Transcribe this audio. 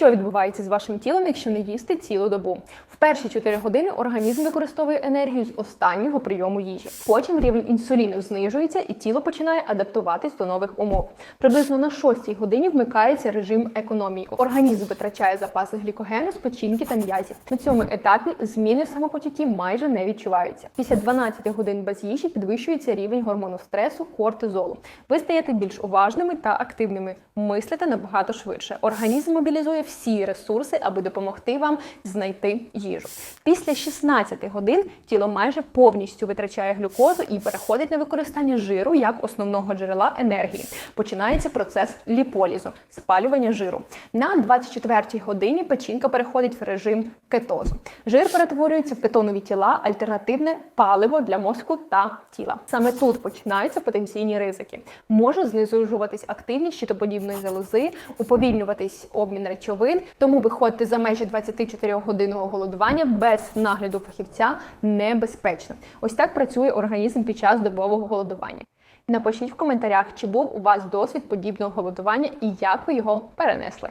Що відбувається з вашим тілом, якщо не їсти цілу добу? В перші 4 години організм використовує енергію з останнього прийому їжі. Потім рівень інсуліну знижується і тіло починає адаптуватись до нових умов. Приблизно на 6 годині вмикається режим економії. Організм витрачає запаси глікогену з печінки та м'язів. На цьому етапі зміни в самопочутті майже не відчуваються. Після 12 годин без їжі підвищується рівень гормону стресу кортизолу. Ви стаєте більш уважними та активними, мислите набагато швидше. Організм мобілізує всі ресурси, аби допомогти вам знайти їжу. Після 16 годин тіло майже повністю витрачає глюкозу і переходить на використання жиру як основного джерела енергії. Починається процес ліполізу спалювання жиру. На 24-й годині печінка переходить в режим кетозу. Жир перетворюється в кетонові тіла, альтернативне паливо для мозку та тіла. Саме тут починаються потенційні ризики. Може знижуватись активність щитоподібної залози, уповільнюватись обмін речовин. Тому виходити за межі 24-годинного голодування без нагляду фахівця небезпечно. Ось так працює організм під час добового голодування. Напишіть в коментарях, чи був у вас досвід подібного голодування і як ви його перенесли.